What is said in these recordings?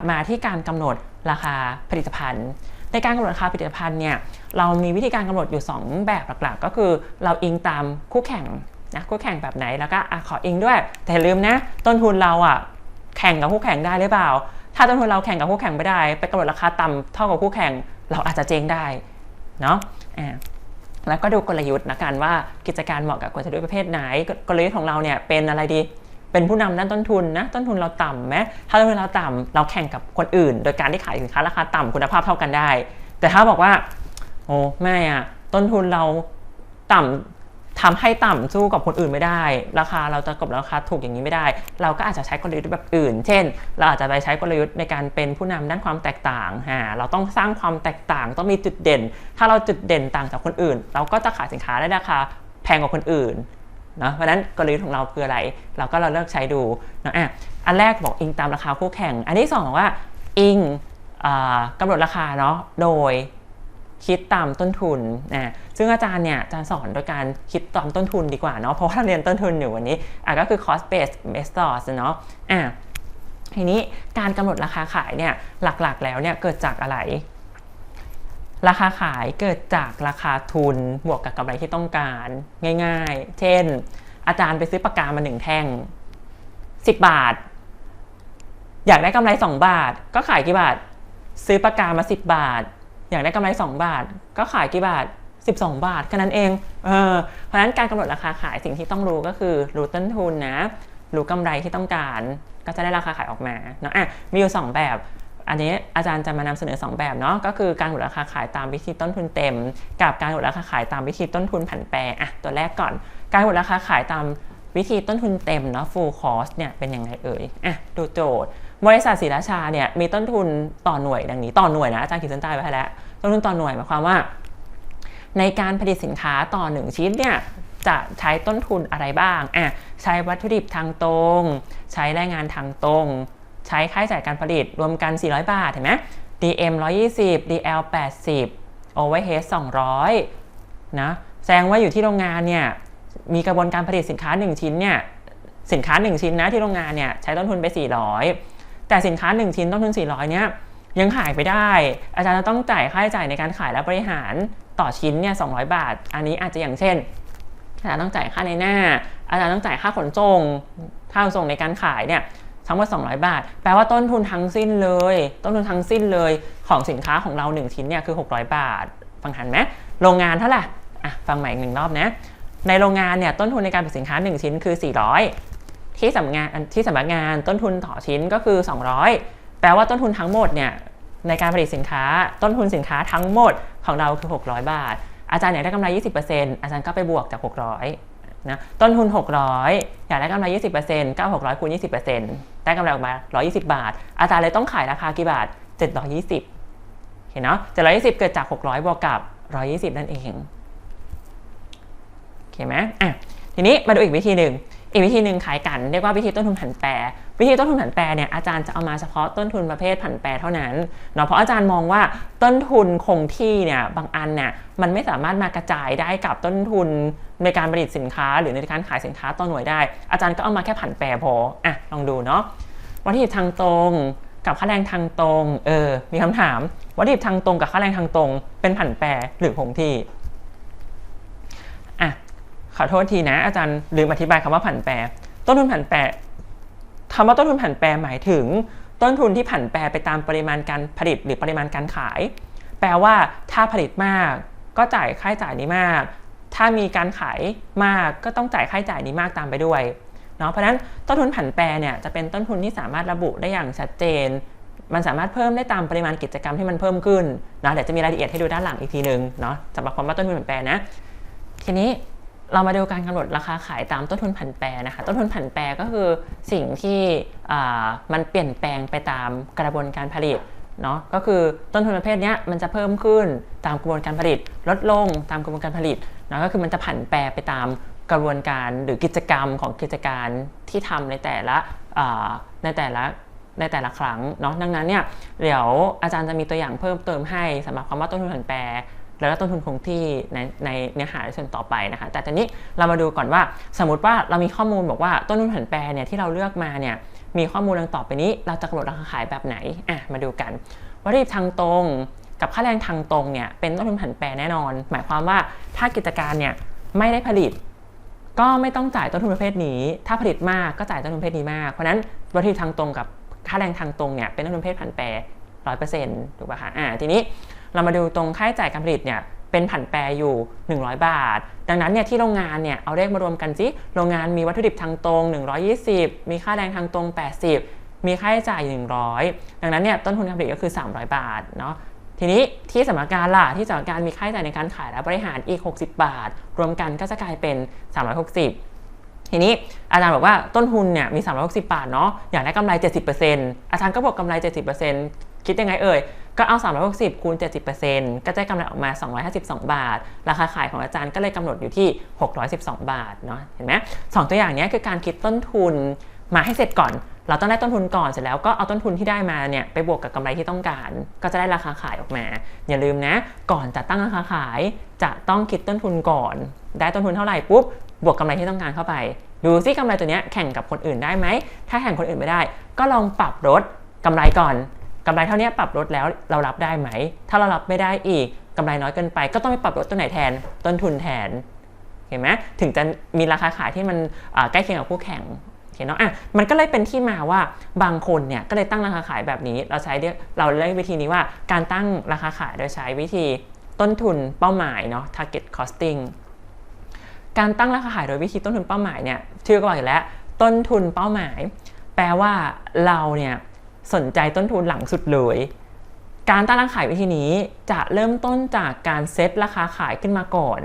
มาที่การกำหนดราคาผลิตภัณฑ์ ในการกำหนดราคาผลิตภัณฑ์เนี่ยเรามีวิธีการกำหนดอยู่ 2 แบบหลักๆ ก็คือเราอิงตามคู่แข่งนะคู่แข่งแบบไหนแล้วก็อขออิงด้วย แต่ลืมนะต้นทุนเราอะแข่งกับคู่แข่งได้หรือเปล่า ถ้าต้นทุนเราแข่งกับคู่แข่งไม่ได้ ไปกำหนดราคาต่ำเท่ากับคู่แข่งเราอาจจะเจ๊งได้เนาะอ่าแล้วก็ดูกลยุทธ์นะกันว่ากิจการเหมาะกับกลยุทธ์ประเภทไหน กลยุทธ์ของเราเนี่ยเป็นอะไรดี เป็นผู้นำด้านต้นทุนนะต้นทุนเราต่ำไหมถ้าต้นทุนเราต่ำเราแข่งกับคนอื่น โดยการที่ขายสินค้าราคาต่ำคุณภาพเท่ากันได้ แต่ถ้าบอกว่า โอ้ไม่อะต้นทุนเราต่ำทำให้ต่ำสู้กับคนอื่นไม่ได้ ราคาเราจะกับราคาถูกอย่างนี้ไม่ได้ เราก็อาจจะใช้กลยุทธ์แบบอื่น เช่น เราอาจจะไปใช้กลยุทธ์ในการเป็นผู้นำด้านความแตกต่างฮะเราต้องสร้างความแตกต่างต้องมีจุดเด่น ถ้าเราจุดเด่นต่างจากคนอื่น เราก็จะขายสินค้าได้ราคาแพงกว่าคนอื่น เนาะเพราะนั้นกลยุทธ์ของเราคืออะไร เราก็เราเลือกใช้ดูนะอะอันแรกบอกอิงตามราคาคู่แข่ง อันที่สองว่าอิงอ่ากำหนดราคาเนาะโดยคิดตามต้นทุนนะซึ่งอาจารย์เนี่ยจะสอนโดยการคิดตามต้นทุนดีกว่าเนาะเพราะว่าเราเรียนต้นทุนอยู่วันนี้อะก็คือ cost based methods เนาะอะทีนี้การกำหนดราคาขายเนี่ยหลักๆแล้วเนี่ยเกิดจากอะไร ราคาขายเกิดจากราคาทุนบวกกับกำไรที่ต้องการง่าย ๆ เช่น อาจารย์ไปซื้อปากกามาหนึ่งแท่ง 10 บาท อยากได้กำไร 2 บาท ก็ขายกี่บาท ซื้อปากกามา 10 บาท อยากได้กำไร 2 บาท ก็ขายกี่บาท 12 บาทแค่นั้นเองเออเพราะนั้นการกำหนดราคาขายสิ่งที่ต้องรู้ก็คือรู้ต้นทุนนะรู้กำไรที่ต้องการ ก็จะได้ราคาขายออกมาเนาะอะมีอยู่ 2 แบบ อันนี้อาจารย์จะมานำเสนอ 2 แบบเนาะก็คือการกำหดราคาขายตามวิธีต้นทุนเต็ม กับการกำหดราคาขายตามวิธีต้นทุนผันแปรอะตัวแรกก่อน การกำหดราคาขายตามวิธีต้นทุนเต็มเนาะ full cost เนี่ยเป็นยังไงเอ่ยอะดูโจทย์บริษัทศรีราชาเนี่ยมีต้นทุนต่อหน่วยดังนี้ต่อหน่วยนะอาจารย์ขีดเส้นใต้ไว้ให้แล้วต้นทุนต่อหน่วยหมายความว่า ในการผลิตสินค้าต่อหนึ่งชิ้นเนี่ยจะใช้ต้นทุนอะไรบ้างอะใช้วัตถุดิบทางตรง ใช้แรงงานทางตรง ใช้ค่าใช้จ่ายการผลิตรวมกัน 400 บาทเห็นไหม DM 120 DL 80 Overhead 200นะแสดงว่าอยู่ที่โรงงานเนี่ยมีกระบวนการผลิตสินค้า 1 ชิ้นเนี่ยสินค้า 1 ชิ้นนะที่โรงงานเนี่ยใช้ต้นทุนไป 400 แต่สินค้า 1 ชิ้นต้นทุน 400 เนี่ยยังขายไปได้ อาจารย์จะต้องจ่ายค่าใช้จ่ายในการขายและบริหารต่อชิ้นเนี่ย200 บาท อันนี้อาจจะอย่างเช่นอาจารย์ต้องจ่ายค่าในหน้า อาจารย์ต้องจ่ายค่าขนส่งค่าขนส่งในการขายเนี่ย ทั้งหมด200 บาท แปลว่าต้นทุนทั้งสิ้นเลย ต้นทุนทั้งสิ้นเลยของสินค้าของเรา 1 ชิ้นเนี่ยคือ 600 บาท ฟังทันไหมโรงงานเท่าไหร่อะฟังใหม่อีกหนึ่งรอบนะ ในโรงงานเนี่ยต้นทุนในการผลิตสินค้า 1 ชิ้นคือ 400 ที่สำนักงานที่สำนักงานต้นทุนต่อชิ้นก็คือ 200 แปลว่าต้นทุนทั้งหมดเนี่ยในการผลิตสินค้า ต้นทุนสินค้าทั้งหมดของเราคือ 600 บาท อาจารย์อยากได้กำไร 20%อาจารย์ก็ไปบวกจาก 600 นะต้นทุน 600 อยากได้กำไร 20% 9600คูณ20%ได้กำไรออกมา 120 บาท อาจารย์เลยต้องขายราคากี่บาท 720เห็นเนาะ720 เกิดจาก 600 บวกกับ 120 นั่นเองโอเคไหมอะทีนี้มาดูอีกวิธีหนึ่ง อีกวิธีหนึ่งขายกันเรียกว่าวิธีต้นทุนผันแปร วิธีต้นทุนผันแปรเนี่ยอาจารย์จะเอามาเฉพาะต้นทุนประเภทผันแปรเท่านั้นเนาะเพราะอาจารย์มองว่าต้นทุนคงที่เนี่ยบางอันเนี่ยมันไม่สามารถมากระจายได้กับต้นทุนในการผลิตสินค้า หรือในการขายสินค้าต่อหน่วยได้ อาจารย์ก็เอามาแค่ผันแปรพออะลองดูเนาะวัตถุดิบทางตรงกับค่าแรงทางตรงเออมีคำถามวัตถุดิบทางตรงกับค่าแรงทางตรง เป็นผันแปรหรือคงที่ ขอโทษทีนะ อาจารย์ลืมอธิบายคำว่าผันแปร ต้นทุนผันแปรคำว่าต้นทุนผันแปรหมายถึง ต้นทุนที่ผันแปรไปตามปริมาณการผลิตหรือปริมาณการขาย แปลว่าถ้าผลิตมากก็จ่ายค่าใช้จ่ายนี้มาก ถ้ามีการขายมากก็ต้องจ่ายค่าใช้จ่ายนี้มากตามไปด้วยเนาะเพราะฉะนั้นต้นทุนผันแปรเนี่ยจะเป็นต้นทุนที่สามารถระบุได้อย่างชัดเจน มันสามารถเพิ่มได้ตามปริมาณกิจกรรมที่มันเพิ่มขึ้นนะเดี๋ยวจะมีรายละเอียดให้ดูด้านหลังอีกทีหนึ่งเนาะสำหรับความว่าต้นทุนผันแปรนะ ทีนี้ เรามาดูการกำหนดราคาขายตามต้นทุนผันแปรนะคะ ต้นทุนผันแปรก็คือสิ่งที่มันเปลี่ยนแปลงไปตามกระบวนการผลิตเนาะก็คือต้นทุนประเภทนี้มันจะเพิ่มขึ้นตามกระบวนการผลิต ลดลงตามกระบวนการผลิตเนาะก็คือมันจะผันแปรไปตามกระบวนการหรือกิจกรรมของกิจการที่ทำในแต่ละในแต่ละในแต่ละครั้งเนาะดังนั้นเนี่ยเดี๋ยวอาจารย์จะมีตัวอย่างเพิ่มเติมให้สำหรับคำว่าต้นทุนผันแปร แล้วก็ต้นทุนคงที่ในในเนื้อหาในส่วนต่อไปนะคะ แต่ตอนนี้เรามาดูก่อนว่า สมมติว่าเรามีข้อมูลบอกว่าต้นทุนผันแปรเนี่ยที่เราเลือกมาเนี่ยมีข้อมูลดังต่อไปนี้ เราจะกำหนดราคาขายแบบไหนอะมาดูกันวัตถุดิบทางตรงกับค่าแรงทางตรงเนี่ยเป็นต้นทุนผันแปรแน่นอน หมายความว่าถ้ากิจการเนี่ยไม่ได้ผลิต ก็ไม่ต้องจ่ายต้นทุนประเภทนี้ ถ้าผลิตมากก็จ่ายต้นทุนประเภทนี้มาก เพราะฉะนั้นวัตถุดิบทางตรงกับค่าแรงทางตรงเนี่ยเป็นต้นทุนประเภทผันแปรร้อยเปอร์เซ็นต์ถูกป่ะคะอ่าทีนี้ เรามาดูตรงค่าใช้จ่ายการผลิตเนี่ยเป็นผันแปรอยู่ 100 บาท ดังนั้นเนี่ยที่โรงงานเนี่ยเอาเลขมารวมกันสิโรงงานมีวัตถุดิบทางตรง 120 มีค่าแรงทางตรง 80 มีค่าใช้จ่าย 100 ดังนั้นเนี่ยต้นทุนการผลิตก็คือ 300 บาทเนาะทีนี้ที่สำนักงานล่ะที่สำนักงานมีค่าใช้จ่ายในการขายและบริหารอีก 60 บาท รวมกันก็จะกลายเป็น 360ทีนี้อาจารย์บอกว่าต้นทุนเนี่ยมี 360 บาทเนาะอยากได้กำไร 70%อาจารย์ก็บอกกำไร 70%คิดยังไงเอ่ย ก็เอา 360 คูณ 70%ก็จะได้กำไรออกมา 252 บาท ราคาขายของอาจารย์ก็เลยกำหนดอยู่ที่ 612 บาทเนาะ เห็นไหมสองตัวอย่างนี้คือการคิดต้นทุนมาให้เสร็จก่อน เราต้องได้ต้นทุนก่อนเสร็จแล้วก็เอาต้นทุนที่ได้มาเนี่ยไปบวกกับกำไรที่ต้องการ ก็จะได้ราคาขายออกมา อย่าลืมนะ ก่อนจะตั้งราคาขายจะต้องคิดต้นทุนก่อน ได้ต้นทุนเท่าไหร่ปุ๊บบวกกำไรที่ต้องการเข้าไป ดูซิกำไรตัวนี้แข่งกับคนอื่นได้ไหม ถ้าแข่งคนอื่นไม่ได้ ก็ลองปรับลดกำไรก่อน กำไรเท่านี้ปรับลดแล้วเรารับได้ไหม ถ้าเรารับไม่ได้อีกกำไรน้อยเกินไป ก็ต้องไปปรับลดตัวไหนแทนต้นทุนแทนเห็นไหมถึงจะมีราคาขายที่มันใกล้เคียงกับคู่แข่งเห็นเนาะอะมันก็เลยเป็นที่มาว่าบางคนเนี่ยก็เลยตั้งราคาขายแบบนี้ เราใช้เรียกเราเรียกวิธีนี้ว่าการตั้งราคาขายโดยใช้วิธีต้นทุนเป้าหมายเนาะ target costing การตั้งราคาขายโดยวิธีต้นทุนเป้าหมายเนี่ยชื่อก็บอกอยู่แล้ว ต้นทุนเป้าหมาย แปลว่าเราเนี่ย สนใจต้นทุนหลังสุดเลย การตั้งราคาขายวิธีนี้จะเริ่มต้นจากการเซตราคาขายขึ้นมาก่อน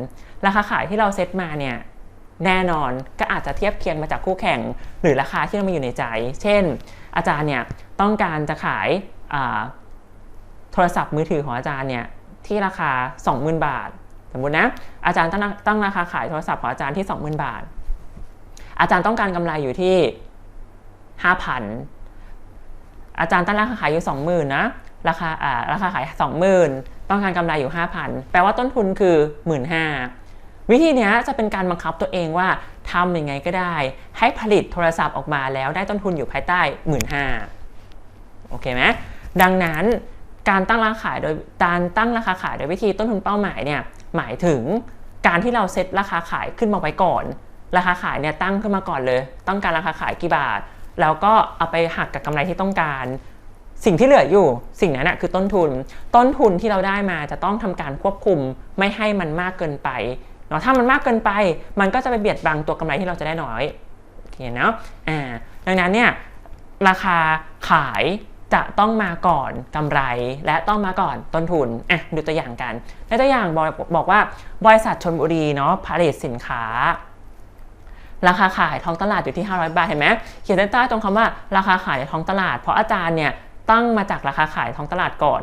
ราคาขายที่เราเซตมาเนี่ยแน่นอนก็อาจจะเทียบเคียงมาจากคู่แข่ง หรือราคาที่เรามีอยู่ในใจ เช่น อาจารย์เนี่ยต้องการจะขายโทรศัพท์มือถือของอาจารย์เนี่ยที่ราคา 20,000 บาท สมมตินะอาจารย์ตั้งตั้งราคาขายโทรศัพท์ของอาจารย์ที่ 20,000 บาท อาจารย์ต้องการกำไรอยู่ที่ 5,000 อาจารย์ตั้งราคาขายอยู่ 20,000นะราคาอ่าราคาขาย 20,000 ต้องการกำไรอยู่ 5,000 แปลว่าต้นทุนคือ 15,000 วิธีนี้จะเป็นการบังคับตัวเองว่าทำยังไงก็ได้ ให้ผลิตโทรศัพท์ออกมาแล้วได้ต้นทุนอยู่ภายใต้ 15,000 โอเคไหมดังนั้นการตั้งราคาขายโดยการตั้งราคาขายโดยวิธีต้นทุนเป้าหมายเนี่ยหมายถึงการที่เราเซตราคาขายขึ้นมาไว้ก่อน ราคาขายเนี่ยตั้งขึ้นมาก่อนเลย ต้องการราคาขายกี่บาท แล้วก็เอาไปหักกับกำไรที่ต้องการ สิ่งที่เหลืออยู่ สิ่งนั้นนะคือต้นทุน ต้นทุนที่เราได้มาจะต้องทำการควบคุมไม่ให้มันมากเกินไปเนาะถ้ามันมากเกินไป มันก็จะไปเบียดบังตัวกำไรที่เราจะได้น้อยโอเคเนาะอ่าดังนั้นเนี่ยราคาขายจะต้องมาก่อนกำไร และต้องมาก่อนต้นทุนอะดูตัวอย่างกันในตัวอย่างบอกบอกว่าบริษัทชนบุรีเนาะผลิตสินค้า ราคาขายท้องตลาดอยู่ที่ 500 บาทเห็นไหมเขียนใต้ตรงคำว่าราคาขายในท้องตลาด เพราะอาจารย์เนี่ยตั้งมาจากราคาขายท้องตลาดก่อน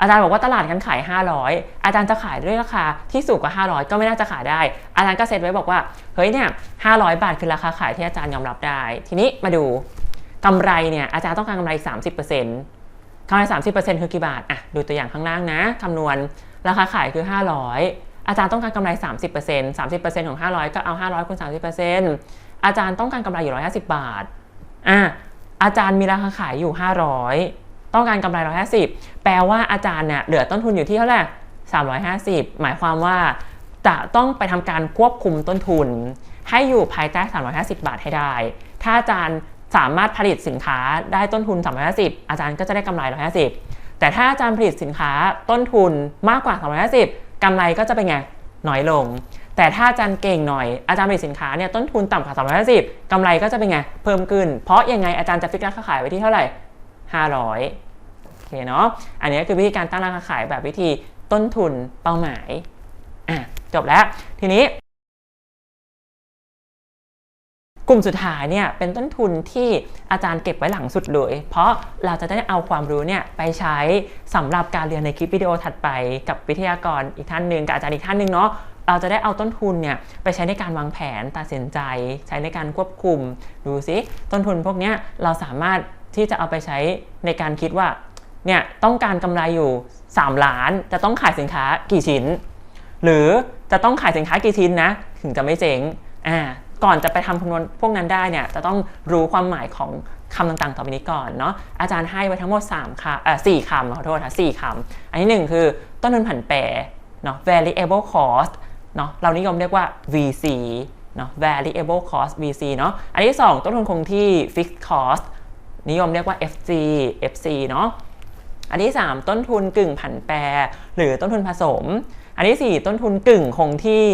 อาจารย์บอกว่าตลาดกันขาย 500 อาจารย์จะขายด้วยราคาที่สูงกว่า 500 ก็ไม่น่าจะขายได้ อาจารย์ก็เซตไว้บอกว่าเฮ้ยเนี่ย500 บาทคือราคาขายที่อาจารย์ยอมรับได้ ทีนี้มาดูกำไรเนี่ยอาจารย์ต้องการกำไร 30%กำไร 30%คือกี่บาทอะดูตัวอย่างข้างล่างนะคำนวณราคาขายคือ 500 อาจารย์ต้องการกำไร 30% 30%ของ 500 ก็เอา 500คูณ30%อาจารย์ต้องการกำไรอยู่ 150 บาทอะอาจารย์มีราคาขายอยู่ 500 ต้องการกำไร 150 แปลว่าอาจารย์เนี่ยเหลือต้นทุนอยู่ที่เท่าไหร่350 หมายความว่าจะต้องไปทำการควบคุมต้นทุน ให้อยู่ภายใต้ 350 บาทให้ได้ ถ้าอาจารย์สามารถผลิตสินค้าได้ต้นทุน 350 อาจารย์ก็จะได้กำไร 150 แต่ถ้าอาจารย์ผลิตสินค้าต้นทุนมากกว่า 350 กำไรก็จะเป็นไงน้อยลง แต่ถ้าอาจารย์เก่งหน่อยอาจารย์ผลิตสินค้าเนี่ยต้นทุนต่ำกว่า350กำไรก็จะเป็นไงเพิ่มขึ้น เพราะยังไงอาจารย์จะฟิกราคาขายไว้ที่เท่าไหร่ 500โอเคเนาะอันนี้คือวิธีการตั้งราคาขายแบบวิธีต้นทุนเป้าหมายอะจบแล้วทีนี้ กลุ่มสุดท้ายเนี่ยเป็นต้นทุนที่อาจารย์เก็บไว้หลังสุดเลย เพราะเราจะได้เอาความรู้เนี่ยไปใช้สำหรับการเรียนในคลิปวิดีโอถัดไป กับวิทยากรอีกท่านหนึ่งกับอาจารย์อีกท่านหนึ่งเนาะเราจะได้เอาต้นทุนเนี่ยไปใช้ในการวางแผนตัดสินใจ ใช้ในการควบคุม ดูซิต้นทุนพวกเนี้ยเราสามารถที่จะเอาไปใช้ในการคิดว่าเนี่ยต้องการกำไรอยู่ 3 ล้าน จะต้องขายสินค้ากี่ชิ้น หรือจะต้องขายสินค้ากี่ชิ้นนะ ถึงจะไม่เจ๊งอ่า ก่อนจะไปทำคำนวณพวกนั้นได้เนี่ยจะต้องรู้ความหมายของคำต่างๆ ต่อไปนี้ก่อนเนาะอาจารย์ให้ไว้ทั้งหมด3คำเอ่อสี่คำขอโทษค่ะสี่คำอันที่หนึ่งคือต้นทุนผันแปรเนาะ variable cost เนาะเรานิยมเรียกว่า VC เนาะ variable cost VC เนาะอันที่ 2 ต้นทุนคงที่ fixed cost นิยมเรียกว่า FG FC เนาะอันที่ 3 ต้นทุนกึ่งผันแปรหรือต้นทุนผสม อันที่ 4 ต้นทุนกึ่งคงที่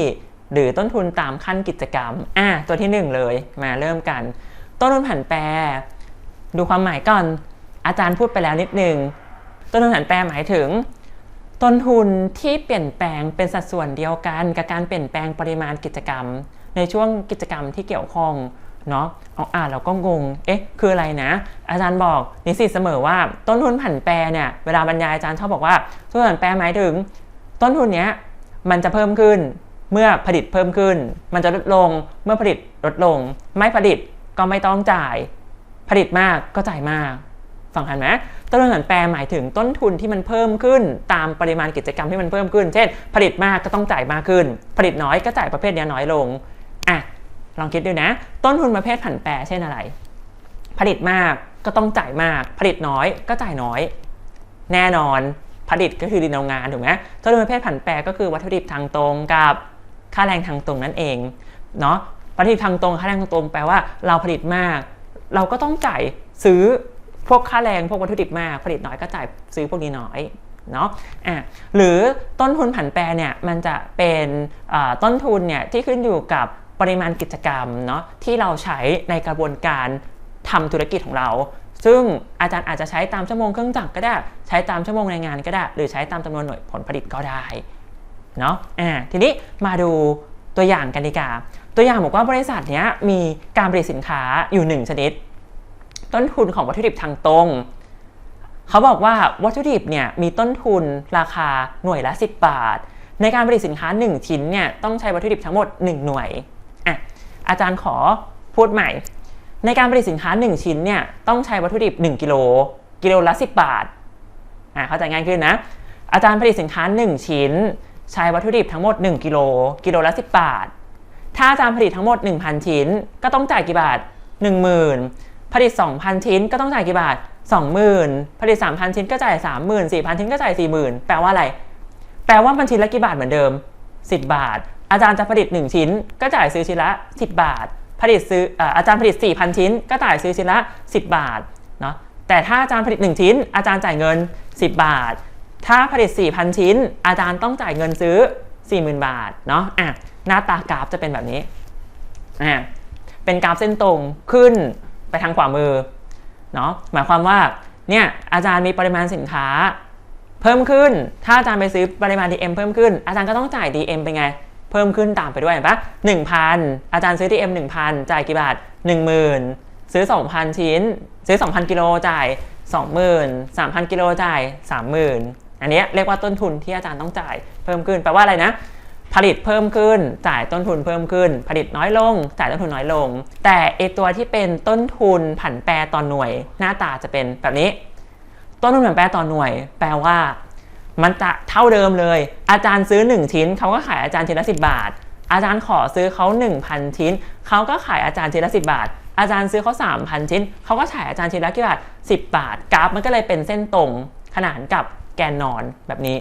หรือต้นทุนตามขั้นกิจกรรม อะตัวที่ 1 เลยมาเริ่มกัน ต้นทุนผันแปร ดูความหมายก่อน อาจารย์พูดไปแล้วนิดนึง ต้นทุนผันแปรหมายถึง ต้นทุนที่เปลี่ยนแปลงเป็นสัดส่วนเดียวกัน กับการเปลี่ยนแปลงปริมาณกิจกรรม ในช่วงกิจกรรมที่เกี่ยวข้องเนาะเอาอ่านเราก็งง เอ๊ะ คืออะไรนะ อาจารย์บอกนิสิตเสมอว่าต้นทุนผันแปรเนี่ย เวลาบรรยายอาจารย์ชอบบอกว่าต้นทุนผันแปรหมายถึง ต้นทุนเนี้ยมันจะเพิ่มขึ้น เมื่อผลิตเพิ่มขึ้น มันจะลดลงเมื่อผลิตลดลง ไม่ผลิตก็ไม่ต้องจ่าย ผลิตมากก็จ่ายมากฟังทันไหมต้นทุนผันแปรหมายถึงต้นทุนที่มันเพิ่มขึ้น ตามปริมาณกิจกรรมที่มันเพิ่มขึ้น เช่น ผลิตมากก็ต้องจ่ายมากขึ้น ผลิตน้อยก็จ่ายประเภทนี้น้อยลงอะลองคิดดูนะ ต้นทุนประเภทผันแปรเช่นอะไร ผลิตมากก็ต้องจ่ายมาก ผลิตน้อยก็จ่ายน้อย แน่นอนผลิตก็คือดินโรงงานถูกไหมต้นทุนประเภทผันแปรก็คือวัตถุดิบทางตรงกับ ค่าแรงทางตรงนั่นเองเนาะวัตถุดิบทางตรงค่าแรงทางตรงแปลว่าเราผลิตมาก เราก็ต้องจ่ายซื้อพวกค่าแรงพวกวัตถุดิบมากผลิตน้อยก็จ่ายซื้อพวกนี้น้อยเนาะอะหรือต้นทุนผันแปรเนี่ยมันจะเป็นต้นทุนเนี่ยที่ขึ้นอยู่กับปริมาณกิจกรรมเนาะที่เราใช้ในกระบวนการทำธุรกิจของเรา ซึ่งอาจารย์อาจจะใช้ตามชั่วโมงเครื่องจักรก็ได้ ใช้ตามชั่วโมงแรงงานก็ได้ หรือใช้ตามจำนวนหน่วยผลผลิตก็ได้ เนาะอ่าทีนี้มาดูตัวอย่างกันดีกว่าตัวอย่างบอกว่าบริษัทเนี้ยมีการผลิตสินค้าอยู่ 1 ชนิด ต้นทุนของวัตถุดิบทางตรง เขาบอกว่าวัตถุดิบเนี่ยมีต้นทุนราคาหน่วยละ 10 บาท ในการผลิตสินค้า 1 ชิ้นเนี่ยต้องใช้วัตถุดิบทั้งหมด 1 หน่วยอะอาจารย์ขอพูดใหม่ ในการผลิตสินค้า 1 ชิ้นเนี่ยต้องใช้วัตถุดิบ 1 กิโลกิโลละ 10 บาทอะเข้าใจง่ายขึ้นนะอาจารย์ผลิตสินค้า 1 ชิ้น ใช้วัตถุดิบทั้งหมด 1 กิโล กิโลละ 10 บาท ถ้าอาจารย์ผลิตทั้งหมด 1,000 ชิ้น ก็ต้องจ่ายกี่บาท 10,000 ผลิต 2,000 ชิ้นก็ต้องจ่ายกี่บาท 20,000 ผลิต 3,000 ชิ้นก็จ่าย 30,000 4,000 ชิ้นก็จ่าย 40,000 แปลว่าอะไร แปลว่ามันชิ้นละกี่บาทเหมือนเดิม 10 บาท อาจารย์จะผลิต 1 ชิ้น ก็จ่ายซื้อชิ้นละ 10 บาท ผลิตซื้ออาจารย์ผลิต 4,000 ชิ้น ก็จ่ายซื้อชิ้นละ 10 บาท เนาะ แต่ถ้าอาจารย์ผลิต 1 ชิ้น อาจารย์จ่ายเงิน 10 บาท ถ้าผลิต 4,000 ชิ้น อาจารย์ต้องจ่ายเงินซื้อ 40,000 บาทเนาะอะหน้าตากราฟจะเป็นแบบนี้อะเป็นกราฟเส้นตรงขึ้นไปทางขวามือเนาะหมายความว่าเนี่ยอาจารย์มีปริมาณสินค้า เพิ่มขึ้น ถ้าอาจารย์ไปซื้อปริมาณ DM เพิ่มขึ้น อาจารย์ก็ต้องจ่าย DM เป็นไง เพิ่มขึ้นตามไปด้วยเห็นปะหนึ่งพันอาจารย์ซื้อ DM 1,000 จ่ายกี่บาท 10,000 ซื้อ 2,000 ชิ้น ซื้อ 2,000 กิโลจ่าย20,000 3,000 กิโลจ่าย30,000 อันนี้เรียกว่าต้นทุนที่อาจารย์ต้องจ่ายเพิ่มขึ้นแปลว่าอะไรนะผลิตเพิ่มขึ้น จ่ายต้นทุนเพิ่มขึ้น ผลิตน้อยลง จ่ายต้นทุนน้อยลง แต่ไอตัวที่เป็นต้นทุนผันแปรต่อหน่วย หน้าตาจะเป็นแบบนี้ ต้นทุนผันแปรต่อหน่วย แปลว่า มันจะเท่าเดิมเลย อาจารย์ซื้อ 1 ชิ้นเขาก็ขายอาจารย์ชิ้นละ10บาท อาจารย์ขอซื้อเขา1,000 ชิ้นเขาก็ขายอาจารย์ชิ้นละ10บาท อาจารย์ซื้อเขา3,000 ชิ้นเขาก็ขายอาจารย์ชิ้นละกี่บาท10 บาท กราฟมันก็เลยเป็นเส้นตรงขนานกับ แกนนอนแบบนี้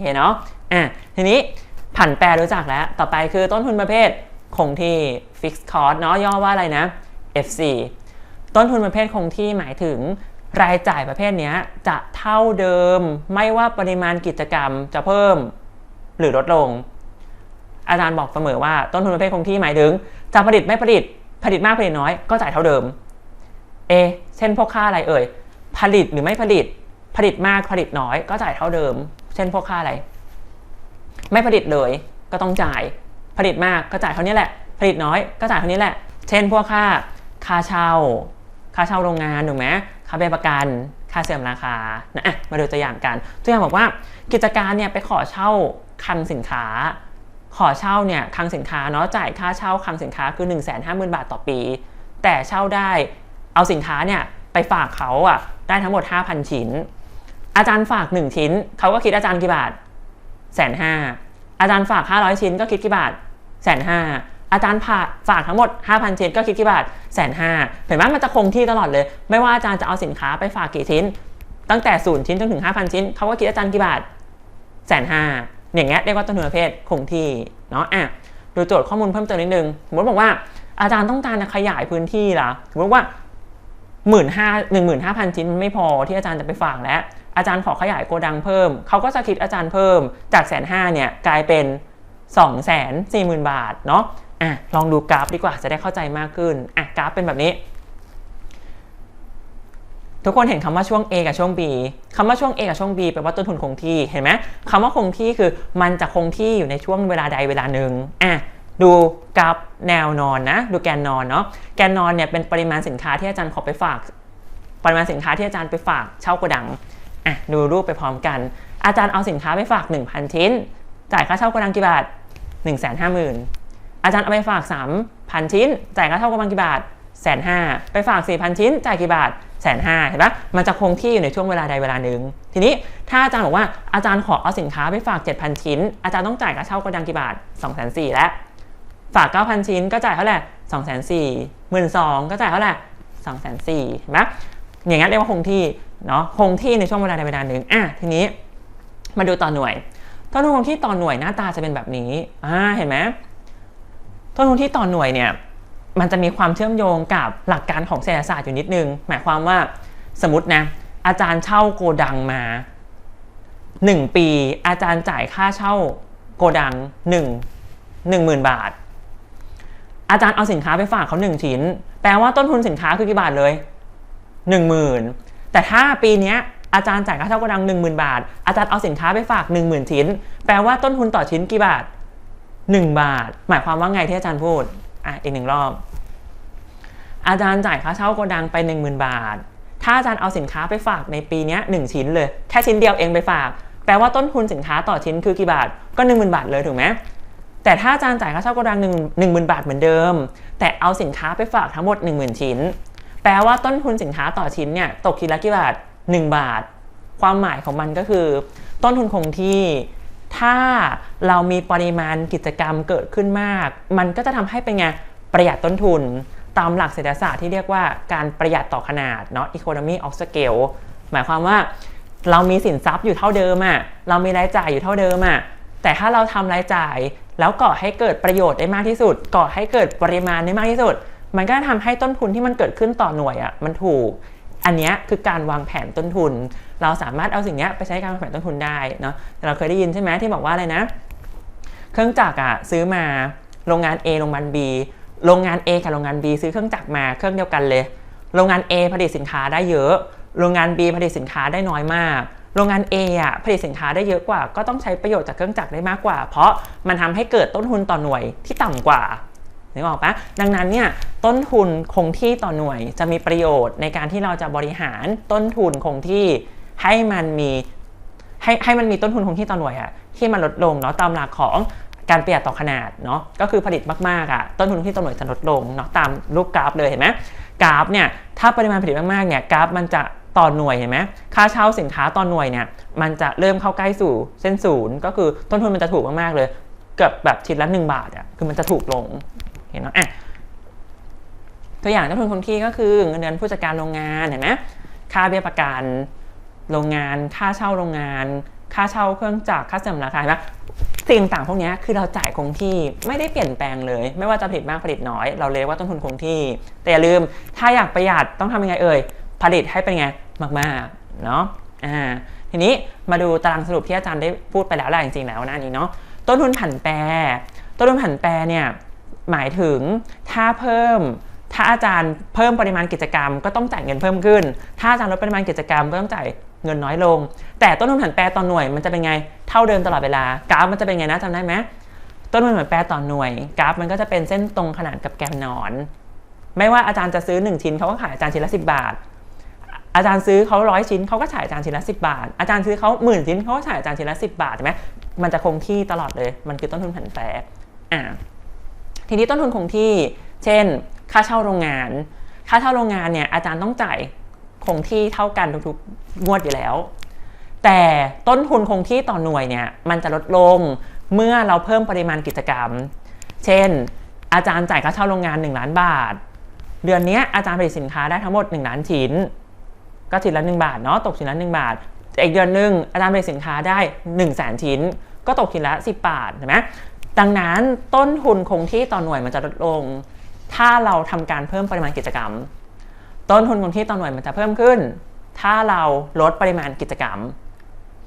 เห็นเนาะอะทีนี้ผันแปรรู้จักแล้ว ต่อไปคือต้นทุนประเภทคงที่ fixed cost เนาะย่อว่าอะไรนะ FC ต้นทุนประเภทคงที่หมายถึงรายจ่ายประเภทนี้จะเท่าเดิม ไม่ว่าปริมาณกิจกรรมจะเพิ่มหรือลดลง อาจารย์บอกเสมอว่าต้นทุนประเภทคงที่หมายถึง จะผลิตไม่ผลิตผลิตมากผลิตน้อยก็จ่ายเท่าเดิม เอ เช่นพวกค่าอะไรเอ่ย ผลิตหรือไม่ผลิต ผลิตมากผลิตน้อยก็จ่ายเท่าเดิม เช่นพวกค่าอะไร ไม่ผลิตเลยก็ต้องจ่าย ผลิตมากก็จ่ายเท่านี้แหละ ผลิตน้อยก็จ่ายเท่านี้แหละ เช่น พวกค่าค่าเช่า ค่าเช่าโรงงานถูกไหมค่าเบี้ยประกัน ค่าเสื่อมราคานะอะมาดูตัวอย่างกัน ตัวอย่างบอกว่ากิจการเนี่ยไปขอเช่าคลังสินค้า ขอเช่าเนี่ยคลังสินค้าเนาะจ่ายค่าเช่าคลังสินค้าคือ 1 5 0 0 0 0 บาทต่อปี แต่เช่าได้เอาสินค้าเนี่ยไปฝากเขาอะได้ทั้งหมด 5,000 ชิ้น อาจารย์ฝาก 1 ชิ้น เขาก็คิดอาจารย์กี่บาทแสนห้าอาจารย์ฝาก 500 ชิ้นก็คิดกี่บาทแสนห้าอาจารย์ผ่าฝากทั้งหมด 5,000 ชิ้นก็คิดกี่บาทแสนห้าเห็นไหมมันจะคงที่ตลอดเลย ไม่ว่าอาจารย์จะเอาสินค้าไปฝากกี่ชิ้น ตั้งแต่ศูนย์ชิ้นจนถึง 5,000 ชิ้น เขาก็คิดอาจารย์กี่บาทแสนห้าอย่างเงี้ยเรียกว่าต้นทุนประเภทคงที่เนาะอะดูโจทย์ข้อมูลเพิ่มเติมนิดนึงสมมติบอกว่าอาจารย์ต้องการจะขยายพื้นที่ละสมมติว่าหมื่นห้าหนึ่งหมื่นห้าพันชิ้นไม่พอที่อาจารย์จะไปฝากแล้ว อาจารย์ขอขยายโกดังเพิ่ม เขาก็จะคิดอาจารย์เพิ่มจากแสนห้าเนี่ยกลายเป็น2องแสนสี่หมื่นบาทเนาะอะลองดูกราฟดีกว่าจะได้เข้าใจมากขึ้นอะกราฟเป็นแบบนี้ ทุกคนเห็นคำว่าช่วง A กับช่วง B คำว่าช่วง A กับช่วง B แปลว่าต้นทุนคงที่เห็นไหมคำว่าคงที่คือมันจะคงที่อยู่ในช่วงเวลาใดเวลาหนึ่งอะดูกราฟแนวนอนนะ ดูแกนนอนเนาะแกนนอนเนี่ยเป็นปริมาณสินค้าที่อาจารย์ขอไปฝาก ปริมาณสินค้าที่อาจารย์ไปฝากเช่าโกดัง อะดูรูปไปพร้อมกัน อาจารย์เอาสินค้าไปฝาก 1,000 ชิ้น จ่ายค่าเช่าโกดังกี่บาท 1 5 0 0 0 0อาจารย์เอาไปฝาก 3,000 ชิ้น จ่ายค่าเช่าโกดังกี่บาทแสนห้าไปฝาก 4,000 ชิ้น จ่ายกี่บาทแสนห้าเห็นปะมันจะคงที่อยู่ในช่วงเวลาใดเวลาหนึ่ง ทีนี้ถ้าอาจารย์บอกว่าอาจารย์ขอเอาสินค้าไปฝาก 7,000 ชิ้น อาจารย์ต้องจ่ายค่าเช่าโกดังกี่บาท2 4 0 0 0แล้วฝาก 9,000 ชิ้นก็จ่ายเท่าไหร่2 4 0 0 0 0 1 2ก็จ่ายเท่าไหร่2 4 0 0 0เห็นไหมอย่างงั้นเรียกว่าคงที่ เนาะคงที่ในช่วงเวลาใดเวลาหนึ่งอะทีนี้มาดูต่อหน่วย ต้นทุนคงที่ต่อหน่วยหน้าตาจะเป็นแบบนี้อ่าเห็นไหมต้นทุนที่ต่อหน่วยเนี่ยมันจะมีความเชื่อมโยงกับหลักการของเศรษฐศาสตร์อยู่นิดนึง หมายความว่าสมมตินะอาจารย์เช่าโกดังมา 1 ปี อาจารย์จ่ายค่าเช่าโกดัง 1 1 0,000 บาท อาจารย์เอาสินค้าไปฝากเขา1ชิ้น แปลว่าต้นทุนสินค้าคือกี่บาทเลย 10,000 แต่ถ้าปีนี้อาจารย์จ่ายค่าเช่าโกดัง 10,000 บาท อาจารย์เอาสินค้าไปฝาก 10,000 ชิ้น แปลว่าต้นทุนต่อชิ้นกี่บาท 1 บาท หมายความว่าไงที่อาจารย์พูดอะอีกหนึ่งรอบ อาจารย์จ่ายค่าเช่าโกดังไป 10,000 บาท ถ้าอาจารย์เอาสินค้าไปฝากในปีนี้1ชิ้นเลย แค่ชิ้นเดียวเองไปฝาก แปลว่าต้นทุนสินค้าต่อชิ้นคือกี่บาท ก็ 10,000 บาทเลยถูกไหมแต่ถ้าอาจารย์จ่ายค่าเช่าโกดัง1 1 0,000 บาทเหมือนเดิม แต่เอาสินค้าไปฝากทั้งหมด 10,000 ชิ้น แปลว่าต้นทุนสินค้าต่อชิ้นเนี่ยตกชิ้นละกี่บาท 1 บาท ความหมายของมันก็คือ ต้นทุนคงที่ถ้าเรามีปริมาณกิจกรรมเกิดขึ้นมาก มันก็จะทำให้เป็นไงประหยัดต้นทุน ตามหลักเศรษฐศาสตร์ที่เรียกว่าการประหยัดต่อขนาดเนาะ economy of scale หมายความว่าเรามีสินทรัพย์อยู่เท่าเดิมอะเรามีรายจ่ายอยู่เท่าเดิมอะแต่ถ้าเราทำรายจ่ายแล้วก่อให้เกิดประโยชน์ได้มากที่สุด ก่อให้เกิดปริมาณได้มากที่สุด มันก็ทำให้ต้นทุนที่มันเกิดขึ้นต่อหน่วยอะมันถูก อันนี้คือการวางแผนต้นทุน เราสามารถเอาสิ่งนี้ไปใช้การวางแผนต้นทุนได้เนาะแต่เราเคยได้ยินใช่ไหมที่บอกว่าอะไรนะ เครื่องจักรอะซื้อมาโรงงาน A โรงงาน B โรงงาน A กับโรงงาน B ซื้อเครื่องจักรมาเครื่องเดียวกันเลย โรงงาน A ผลิตสินค้าได้เยอะ โรงงาน B ผลิตสินค้าได้น้อยมาก โรงงาน A อะผลิตสินค้าได้เยอะกว่า ก็ต้องใช้ประโยชน์จากเครื่องจักรได้มากกว่า เพราะมันทำให้เกิดต้นทุนต่อหน่วยที่ต่ำกว่า นึกออกปะดังนั้นเนี่ยต้นทุนคงที่ต่อหน่วยจะมีประโยชน์ในการที่เราจะบริหารต้นทุนคงที่ให้มันมีให้ให้มันมีต้นทุนคงที่ต่อหน่วยอะที่มันลดลงเนาะตามหลักของการประหยัดต่อขนาดเนาะก็คือผลิตมากๆอะต้นทุนที่ต่อหน่วยจะลดลงเนาะตามรูปกราฟเลยเห็นไหมกราฟเนี่ยถ้าปริมาณผลิตมากๆเนี่ยกราฟมันจะต่อหน่วยเห็นไหมค่าเช่าสินค้าต่อหน่วยเนี่ยมันจะเริ่มเข้าใกล้สู่เส้นศูนย์ก็คือต้นทุนมันจะถูกมากๆเลยเกือบแบบชิ้นละ1บาทอะคือมันจะถูกลง เห็นเนาะอะตัวอย่างต้นทุนคงที่ก็คือเงินเดือนผู้จัดการโรงงานเห็นไหมค่าเบี้ยประกันโรงงาน ค่าเช่าโรงงาน ค่าเช่าเครื่องจักรค่าเสื่อมราคาเห็นไหมสิ่งต่างพวกนี้คือเราจ่ายคงที่ไม่ได้เปลี่ยนแปลงเลย ไม่ว่าจะผลิตมากผลิตน้อย เราเลยกว่าต้นทุนคงที่ แต่อย่าลืมถ้าอยากประหยัดต้องทำยังไงเอ่ยผลิตให้เป็นไงมากๆเนาะอ่าทีนี้มาดูตารางสรุปที่อาจารย์ได้พูดไปแล้วแหละจริงๆแล้วนะนนี้เนาะต้นทุนผันแปรต้นทุนผันแปรเนี่ย หมายถึงถ้าเพิ่มถ้าอาจารย์เพิ่มปริมาณกิจกรรมก็ต้องจ่ายเงินเพิ่มขึ้น ถ้าอาจารย์ลดปริมาณกิจกรรมก็ต้องจ่ายเงินน้อยลง แต่ต้นทุนผันแปรต่อหน่วยมันจะเป็นไงเท่าเดิมตลอดเวลากราฟมันจะเป็นไงนะจำได้ไหมต้นทุนผันแปรต่อหน่วย กราฟมันก็จะเป็นเส้นตรงขนานกับแกนนอน ไม่ว่าอาจารย์จะซื้อ 1 ชิ้นเขาก็ขายอาจารย์ชิ้นละ10 บาท อาจารย์ซื้อเขาร้อยชิ้นเขาก็ขายอาจารย์ชิ้นละ10 บาท อาจารย์ซื้อเขาหมื่นชิ้นเขาก็ขายอาจารย์ชิ้นละ10 บาทใช่ไหมมันจะคงที่ตลอดเลย มันคือต้นทุนผันแปรอ่า ทีนี้ต้นทุนคงที่ เช่น ค่าเช่าโรงงาน ค่าเช่าโรงงานเนี่ยอาจารย์ต้องจ่ายคงที่เท่ากันทุกๆงวดอยู่แล้ว แต่ต้นทุนคงที่ต่อหน่วยเนี่ยมันจะลดลงเมื่อเราเพิ่มปริมาณกิจกรรม เช่น อาจารย์จ่ายค่าเช่าโรงงาน 1 ล้านบาท เดือนนี้อาจารย์ผลิตสินค้าได้ทั้งหมด 1 ล้านชิ้น ก็ชิ้นละ 1 บาทเนาะตกชิ้นละ 1 บาทอีกเดือนหนึ่งอาจารย์ผลิตสินค้าได้ 1 0 0 0 0แสนชิ้น ก็ตกชิ้นละ 10 บาทเห็นไหม ดังนั้นต้นทุนคงที่ต่อหน่วยมันจะลดลง ถ้าเราทำการเพิ่มปริมาณกิจกรรม ต้นทุนคงที่ต่อหน่วยมันจะเพิ่มขึ้น ถ้าเราลดปริมาณกิจกรรม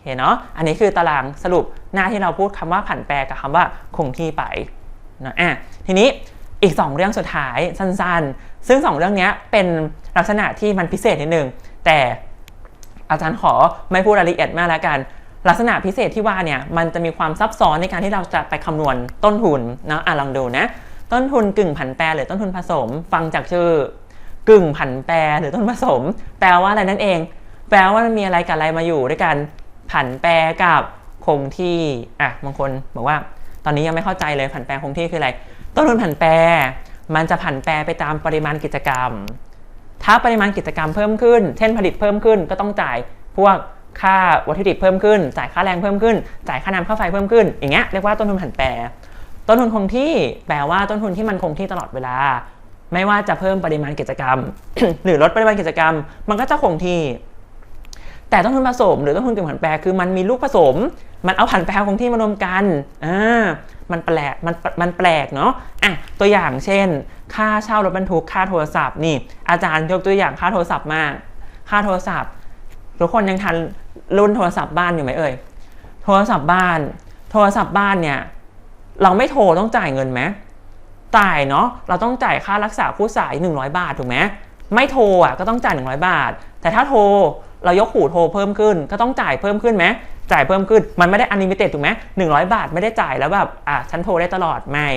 เห็นเนาะอันนี้คือตารางสรุปหน้าที่เราพูดคำว่าผันแปรกับคำว่าคงที่ไปนะอะทีนี้อีก 2 เรื่องสุดท้ายสั้นๆ ซึ่ง 2 เรื่องนี้เป็นลักษณะที่มันพิเศษนิดนึงแต่อาจารย์ขอไม่พูดรายละเอียดมากแล้วกัน ลักษณะพิเศษที่ว่าเนี่ยมันจะมีความซับซ้อนในการที่เราจะไปคำนวณต้นทุนเนาะอะลองดูนะต้นทุนกึ่งผันแปรหรือต้นทุนผสม ฟังจากชื่อกึ่งผันแปรหรือต้นทุนผสม แปลว่าอะไรนั่นเอง แปลว่ามันมีอะไรกับอะไรมาอยู่ด้วยกันผันแปรกับคงที่อะบางคนบอกว่าตอนนี้ยังไม่เข้าใจเลยผันแปรคงที่คืออะไร ต้นทุนผันแปร มันจะผันแปรไปตามปริมาณกิจกรรม ถ้าปริมาณกิจกรรมเพิ่มขึ้น เช่นผลิตเพิ่มขึ้นก็ต้องจ่ายพวก ค่าวัตถุดิบเพิ่มขึ้น จ่ายค่าแรงเพิ่มขึ้น จ่ายค่าน้ำค่าไฟเพิ่มขึ้น อย่างเงี้ยเรียกว่าต้นทุนผันแปร ต้นทุนคงที่แปลว่าต้นทุนที่มันคงที่ตลอดเวลา ไม่ว่าจะเพิ่มปริมาณกิจกรรม หรือลดปริมาณกิจกรรม มันก็จะคงที่ แต่ต้นทุนผสม หรือต้นทุนกึ่งผันแปรคือมันมีลูกผสม มันเอาผันแปรคงที่มารวมกันอ่ามันแปลกมันมันแปลกเนาะอะตัวอย่างเช่น ค่าเช่ารถบรรทุกค่าโทรศัพท์นี่อาจารย์ยกตัวอย่างค่าโทรศัพท์มากค่าโทรศัพท์ทุกคนยังทัน รุ่นโทรศัพท์บ้านอยู่ไหมเอ่ย โทรศัพท์บ้าน โทรศัพท์บ้านเนี่ย เราไม่โทรต้องจ่ายเงินไหมจ่ายเนาะ เราต้องจ่ายค่ารักษาผู้สาย 100 บาทถูกไหมไม่โทรอะก็ต้องจ่าย 100 บาท แต่ถ้าโทรเรายกหูโทรเพิ่มขึ้น ก็ต้องจ่ายเพิ่มขึ้นไหมจ่ายเพิ่มขึ้น มันไม่ได้อนิมิเต็ดถูกไหมหนึ่งบาทไม่ได้จ่ายแล้วแบบอะฉันโทรได้ตลอดไม่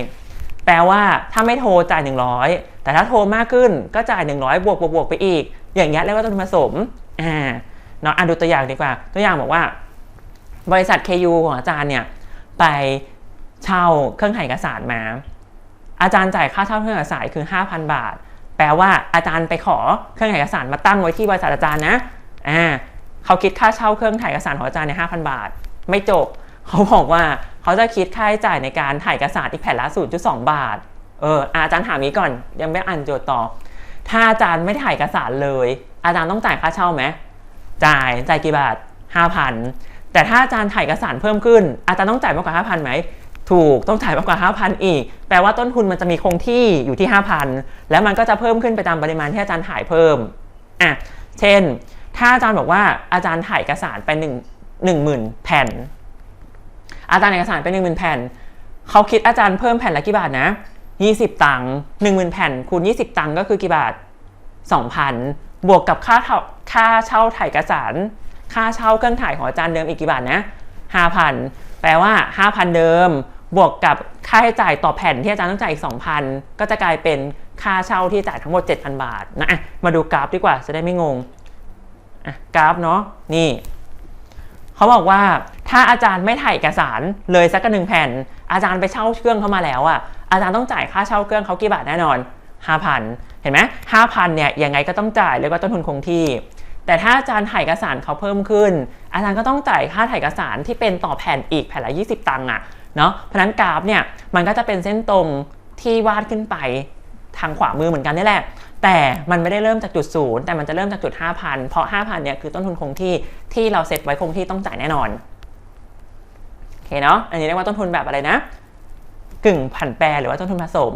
แปลว่าถ้าไม่โทรจ่าย 100 แต่ถ้าโทรมากขึ้นก็จ่าย 100 บวกบวกบวกไปอีก อย่างเงี้ยเรียกว่าต้นผสมอ่า เนาะอะดูตัวอย่างดีกว่า ตัวอย่างบอกว่า บริษัท KU ของอาจารย์เนี่ยไปเช่าเครื่องถ่ายเอกสารมา อาจารย์จ่ายค่าเช่าเครื่องเอกสารคือ 5,000 บาท แปลว่าอาจารย์ไปขอเครื่องถ่ายเอกสารมาตั้งไว้ที่บริษัทอาจารย์นะอ่าเขาคิดค่าเช่าเครื่องถ่ายเอกสารของอาจารย์ใน5,000บาท ไม่จบ เขาบอกว่าเขาจะคิดค่าใช้จ่ายในการถ่ายเอกสารอีกแผ่นละ0.2บาท เอออาจารย์ถามนี้ก่อนยังไม่อ่านโจทย์ต่อ ถ้าอาจารย์ไม่ถ่ายเอกสารเลย อาจารย์ต้องจ่ายค่าเช่าไหม จ่ายจ่ายกี่บาท5,000 แต่ถ้าอาจารย์ถ่ายเอกสารเพิ่มขึ้น อาจารย์ต้องจ่ายมากกว่า5,000ไหมถูกต้องจ่ายมากกว่า 5,000 อีก แปลว่าต้นทุนมันจะมีคงที่อยู่ที่ 5,000 แล้วมันก็จะเพิ่มขึ้นไปตามปริมาณที่อาจารย์ถ่ายเพิ่มอะเช่น ถ้าอาจารย์บอกว่าอาจารย์ถ่ายเอกสารไป1 10,000 แผ่น อาจารย์เอกสารไป10,000 แผ่น เขาคิดอาจารย์เพิ่มแผ่นละกี่บาทนะ 20 ตังค์10,000 แผ่นคูณ 20 ตังค์ก็คือกี่บาท 2,000 บวกกับค่าเช่า ค่าเช่าถ่ายเอกสาร ค่าเช่าเครื่องถ่ายของอาจารย์เดิมอีกกี่บาทนะ5,000แปลว่า5,000เดิม บวกกับค่าใช้จ่ายต่อแผ่นที่อาจารย์ต้องจ่ายอีก2,000ก็จะกลายเป็นค่าเช่าที่จ่ายทั้งหมด 7,000 บาทนะมาดูกราฟดีกว่าจะได้ไม่งงกราฟเนาะนี่เขาบอกว่าถ้าอาจารย์ไม่ถ่ายเอกสารเลยสักหนึ่งแผ่น อาจารย์ไปเช่าเครื่องเข้ามาแล้วอะอาจารย์ต้องจ่ายค่าเช่าเครื่องเขากี่บาทแน่นอน 5,000 เห็นไหม5,000เนี่ยยังไงก็ต้องจ่ายเรียกว่าต้นทุนคงที่ แต่ถ้าอาจารย์ถ่ายเอกสารเขาเพิ่มขึ้น อาจารย์ก็ต้องจ่ายค่าถ่ายเอกสารที่เป็นต่อแผ่นอีกแผ่นละ 20 ตังค์อะเนาะเพราะนั้นกราฟเนี่ยมันก็จะเป็นเส้นตรงที่วาดขึ้นไปทางขวามือเหมือนกันนี่แหละ แต่มันไม่ได้เริ่มจากจุดศูนย์แต่มันจะเริ่มจากจุด 5,000 เพราะ 5,000เนี่ยคือต้นทุนคงที่ที่เราเซตไว้คงที่ต้องจ่ายแน่นอนโอเคเนาะอันนี้เรียกว่าต้นทุนแบบอะไรนะ กึ่งผันแปรหรือว่าต้นทุนผสม